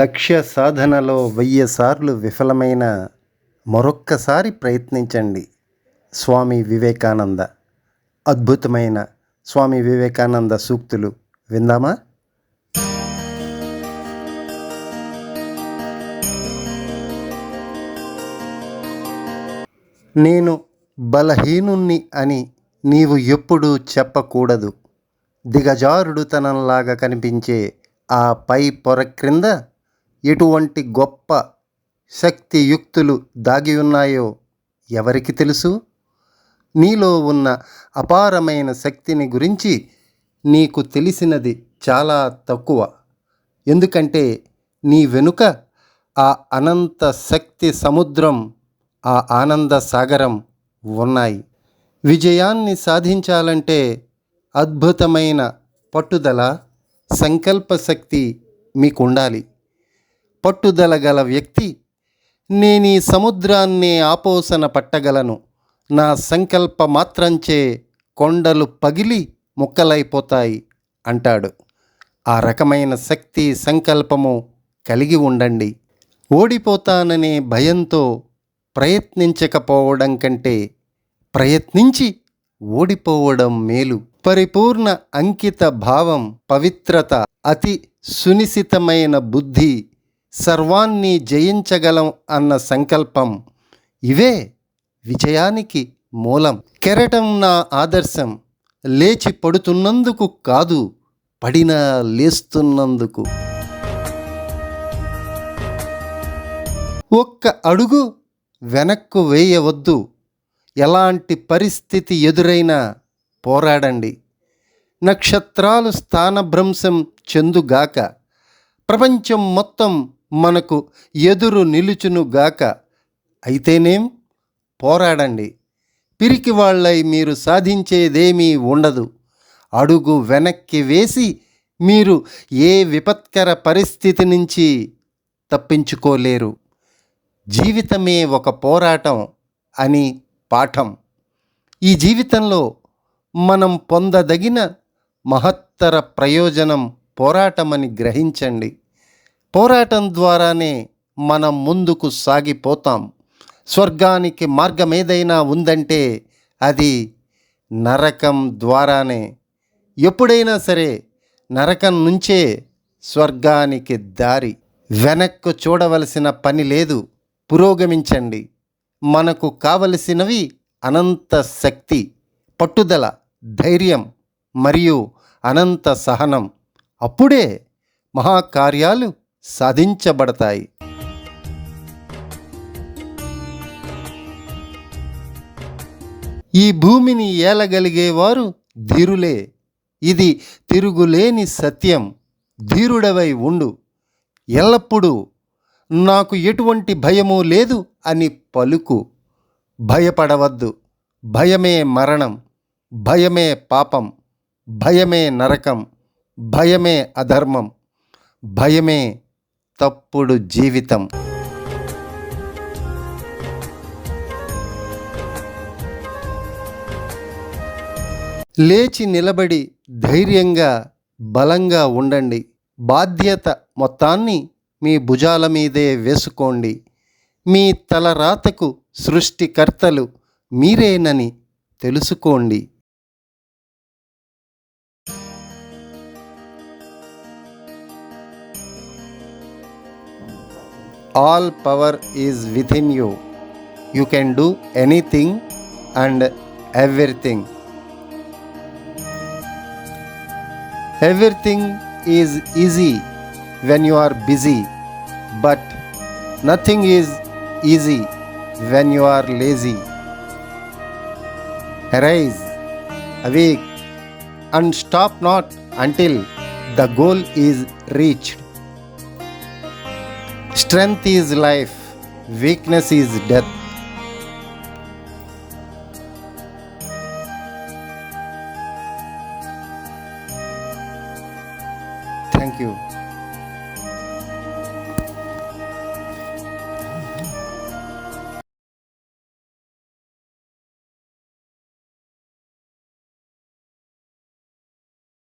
లక్ష్య సాధనలో వెయ్యి సార్లు విఫలమైన మరొక్కసారి ప్రయత్నించండి స్వామి వివేకానంద అద్భుతమైన స్వామి వివేకానంద సూక్తులు విందామా నేను బలహీనుణ్ణి అని నీవు ఎప్పుడూ చెప్పకూడదు దిగజారుడుతనంలాగా కనిపించే ఆ పై పొర క్రింద ఎటువంటి గొప్ప శక్తియుక్తులు దాగి ఉన్నాయో ఎవరికి తెలుసు నీలో ఉన్న అపారమైన శక్తిని గురించి నీకు తెలిసినది చాలా తక్కువ ఎందుకంటే నీ వెనుక ఆ అనంత శక్తి సముద్రం ఆ ఆనంద సాగరం ఉన్నాయి విజయాన్ని సాధించాలంటే అద్భుతమైన పట్టుదల సంకల్ప శక్తి మీకు ఉండాలి పట్టుదల గల వ్యక్తి నేనీ సముద్రాన్ని ఆపోసన పట్టగలను నా సంకల్ప మాత్రంచే కొండలు పగిలి ముక్కలైపోతాయి అంటాడు ఆ రకమైన శక్తి సంకల్పము కలిగి ఉండండి ఓడిపోతాననే భయంతో ప్రయత్నించకపోవడం కంటే ప్రయత్నించి ఓడిపోవడం మేలు పరిపూర్ణ అంకిత భావం పవిత్రత అతి సునిశితమైన బుద్ధి సర్వాన్ని జయించగలం అన్న సంకల్పం ఇవే విజయానికి మూలం కెరటం నా ఆదర్శం లేచి పడుతున్నందుకు కాదు పడిన లేస్తున్నందుకు ఒక్క అడుగు వెనక్కు వేయవద్దు ఎలాంటి పరిస్థితి ఎదురైనా పోరాడండి నక్షత్రాలు స్థానభ్రంశం చెందుగాక ప్రపంచం మొత్తం మనకు ఎదురు నిలుచునుగాక అయితేనేం పోరాడండి పిరికి వాళ్ళై మీరు సాధించేదేమీ ఉండదు అడుగు వెనక్కి వేసి మీరు ఏ విపత్కర పరిస్థితి నుంచి తప్పించుకోలేరు జీవితమే ఒక పోరాటం అని పాఠం ఈ జీవితంలో మనం పొందదగిన మహత్తర ప్రయోజనం పోరాటమని గ్రహించండి పోరాటం ద్వారానే మనం ముందుకు సాగిపోతాం స్వర్గానికి మార్గం ఏదైనా ఉందంటే అది నరకం ద్వారానే ఎప్పుడైనా సరే నరకం నుంచే స్వర్గానికి దారి వెనక్కు చూడవలసిన పని లేదు పురోగమించండి మనకు కావలసినవి అనంత శక్తి పట్టుదల ధైర్యం మరియు అనంత సహనం అప్పుడే మహాకార్యాలు సాధించబడతాయి ఈ భూమిని ఏలగలిగేవారు ధీరులే ఇది తిరుగులేని సత్యం ధీరుడవై ఉండు ఎల్లప్పుడూ నాకు ఎటువంటి భయము లేదు అని పలుకు భయపడవద్దు భయమే మరణం భయమే పాపం భయమే నరకం భయమే అధర్మం భయమే తప్పుడు జీవితం లేచి నిలబడి ధైర్యంగా బలంగా ఉండండి బాధ్యత మొత్తాన్ని మీ భుజాల మీదే వేసుకోండి మీ తలరాతకు సృష్టికర్తలు మీరేనని తెలుసుకోండి all power is within you. You can do anything and everything. Everything is easy when you are busy, but nothing is easy when you are lazy. Arise, awake, and stop not until the goal is reached. Strength is life, weakness is death. Thank you.